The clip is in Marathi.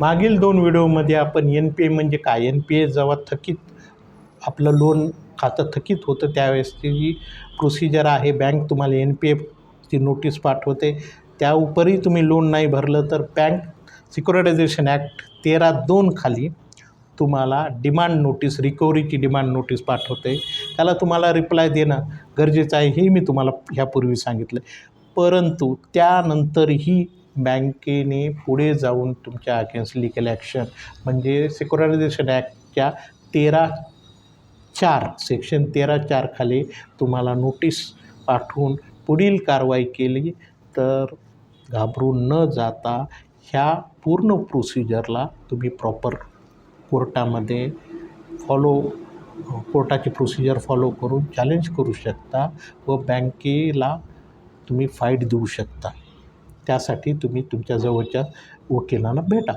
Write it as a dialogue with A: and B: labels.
A: मागील दोन व्हिडिओमध्ये आपण एन पी ए म्हणजे काय? एन पी ए जेव्हा थकीत आपलं लोन खातं थकीत होतं त्यावेळेसची जी प्रोसिजर आहे. बँक तुम्हाला एन पी एफची नोटीस पाठवते. त्या उपरी तुम्ही लोन नाही भरलं तर बँक सिक्युरिटायझेशन ॲक्ट तेरा दोन खाली तुम्हाला डिमांड नोटीस रिकव्हरीची डिमांड नोटीस पाठवते. त्याला तुम्हाला रिप्लाय देणं गरजेचं आहे हे मी तुम्हाला ह्यापूर्वी सांगितलं. परंतु त्यानंतरही बँकेने पुढे जाऊन तुमच्या अगेन्स्ट लिगल ॲक्शन म्हणजे सिक्युरिटायझेशन ॲक्टच्या तेरा चार सेक्शन तेरा चार खाली तुम्हाला नोटीस पाठवून पुढील कारवाई केली. तर घाबरून न जाता ह्या पूर्ण प्रोसिजरला तुम्ही प्रॉपर कोर्टामध्ये फॉलो कोर्टाची प्रोसिजर फॉलो करून चॅलेंज करू शकता व बँकेला तुम्ही फाईट देऊ शकता. त्यासाठी तुम्ही तुमच्या जवळच्या वकिलांना भेटा.